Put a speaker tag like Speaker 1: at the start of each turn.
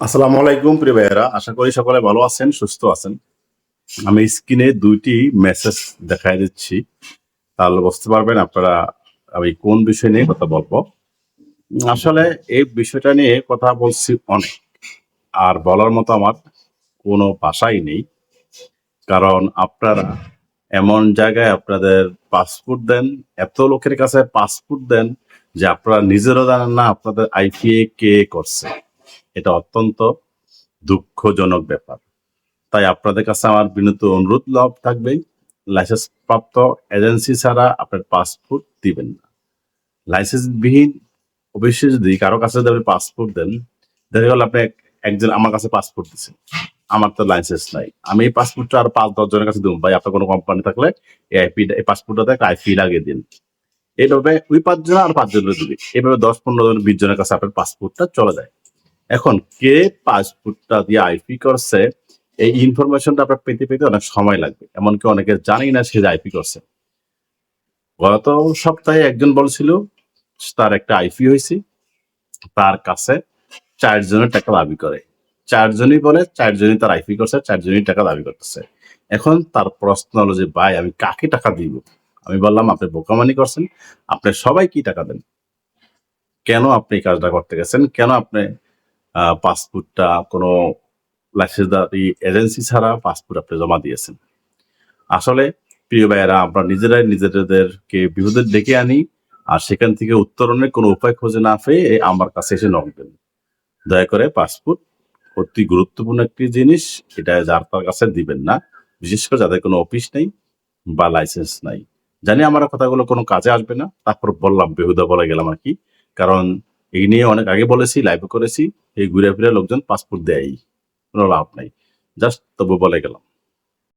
Speaker 1: আসসালামু আলাইকুম, প্রিয় ভাইয়েরা। আশা করি সকলে ভালো আছেন, সুস্থ আছেন। আমি স্ক্রিনে দুইটি মেসেজ দেখাই দিচ্ছি। তাহলে বুঝতে পারবেন আপনারা আমি কোন বিষয় নিয়ে কথা বলব। আসলে এই বিষয়টা নিয়ে কথা বলছি অনেক। আর বলার মতো আমার কোনো ভাষাই নেই। কারণ আপনারা এমন জায়গায় আপনাদের পাসপোর্ট দেন, এত লোকের কাছে পাসপোর্ট দেন যে আপনারা নিজেরও জানেন না আপনাদের আইপিএ কে করছে। এটা অত্যন্ত দুঃখজনক ব্যাপার। তাই আপনাদের কাছে আমার বিনীত অনুরোধ, লাভ থাকবে। লাইসেন্স প্রাপ্ত এজেন্সি ছাড়া আপনার পাসপোর্ট দিবেন না। লাইসেন্সবিহীন অবশ্যই যদি কারও কাছে যদি আপনি পাসপোর্ট দেন, দেখা গেল আপনি একজন আমার কাছে পাসপোর্ট দিচ্ছেন আমার তো লাইসেন্স নাই। আমি এই পাসপোর্টটা আর পাঁচ, দশ জনের কাছে দেবো। ভাই, আপনার কোনো কোম্পানি থাকলে এই আইপি এই পাসপোর্টটাতে একটা আইপি লাগিয়ে দিন। এইভাবে ওই পাঁচজন আর পাঁচজনের দিবি এইভাবে দশ, পনেরো জন, বিশ জনের কাছে আপনার পাসপোর্টটা চলে যায়। এখন কে পাসপোর্টটা দিয়ে আইপি করছে, এই ইনফরমেশনটা আপনার পেতে পেতে অনেক সময় লাগবে। এমনকি অনেকে জানেই না সে আইপি করছে। গত সপ্তাহে একজন বলছিল, তার একটা আইপি হয়েছে, তার কাছে চারজনের টাকা দাবি করে। চারজনই বলে, চারজনই তার আইপি করছে, চারজনই টাকা দাবি করতেছে। এখন তার প্রশ্ন হলো যে, ভাই, আমি কাকে টাকা দিব? আমি বললাম, আপনি বোকামানি করছেন, আপনি সবাই কি টাকা দেন? কেন আপনি কাজটা করতে গেছেন? কেন আপনি পাসপোর্টটা কোনো লাইসেন্সদারি এজেন্সি ছাড়া পাসপোর্ট আপনি জমা দিয়েছেন। আসলে প্রিয় ভাইয়েরা, আমরা নিজেরাই নিজেদেরকে বিপদে ডেকে আনি আর সেখান থেকে উত্তরণের কোনো উপায় খুঁজে না পেয়ে আমার কাছে এসে নক দেন। দয়া করে পাসপোর্ট অতি গুরুত্বপূর্ণ একটি জিনিস, এটা যার তার কাছে দিবেন না, বিশেষ করে যাদের কোনো অফিস নেই বা লাইসেন্স নাই। জানি আমার কথাগুলো কোনো কাজে আসবে না, তারপর বললাম, বেহুদা বলে গেলাম আর কি। কারণ এই নিয়ে অনেক আগে বলেছি লাইভে করেছি। এই ঘুরে ফিরে লোকজন পাসপোর্ট দেয় কোনো লাভ নাই। জাস্ট তবু বলে গেলাম।